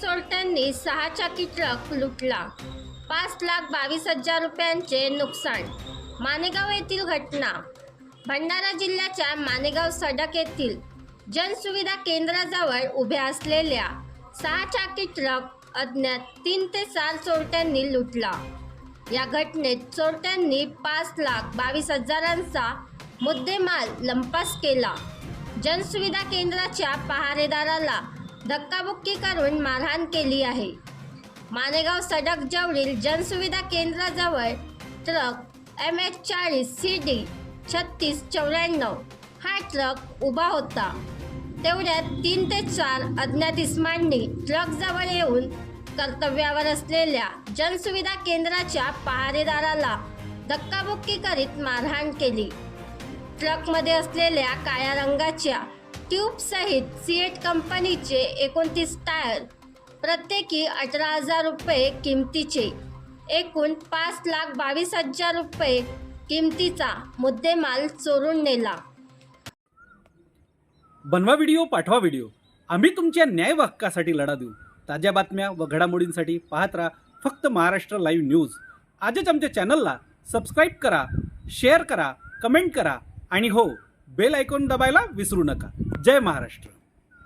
चोरट्यांनी सहा चाकी ट्रक लुटला. पाच लाख बावीस हजार रुपयांचे नुकसान. मानेगाव येथील घटना. भंडारा जिल्ह्याच्या मानेगाव सडक येथील जनसुविधा केंद्राजवळ उभ्या असलेल्या सहा चाकी ट्रक अज्ञात तीन ते चार चोरट्यांनी लुटला. या घटनेत चोरट्यांनी पाच लाख बावीस हजारांचा मुद्देमाल लंपास केला. जनसुविधा केंद्राच्या पहारेदाराला धक्काबुक्की करून मारहाण केली आहे. मानेगाव सडक जवळील जनसुविधा केंद्राजवळ ट्रक एम एच चाळीस सी डी छत्तीस चौऱ्याण्णव हा ट्रक उभा होता. तेवढ्यात तीन ते चार अज्ञात इस्मांनी ट्रकजवळ येऊन कर्तव्यावर असलेल्या जनसुविधा केंद्राच्या पहारेदाराला धक्काबुक्की करीत मारहाण केली. ट्रकमध्ये असलेल्या काळ्या रंगाच्या ट्यूबसहित सिएट कंपनीचे एकोणतीस टायर प्रत्येकी अठरा हजार रुपये किमतीचे. एकूण पाच लाख बावीस हजार रुपये किमतीचा मुद्देमाल चोरून नेला. बनवा व्हिडिओ पाठवा व्हिडिओ. आम्ही तुमच्या न्याय हक्कासाठी लढा देऊ. ताज्या बातम्या व घडामोडींसाठी पाहत राहा फक्त महाराष्ट्र लाईव्ह न्यूज. आजच आमच्या चॅनलला सबस्क्राईब करा शेअर करा कमेंट करा आणि हो बेल आयकॉन दबायला विसरू नका. जय महाराष्ट्र.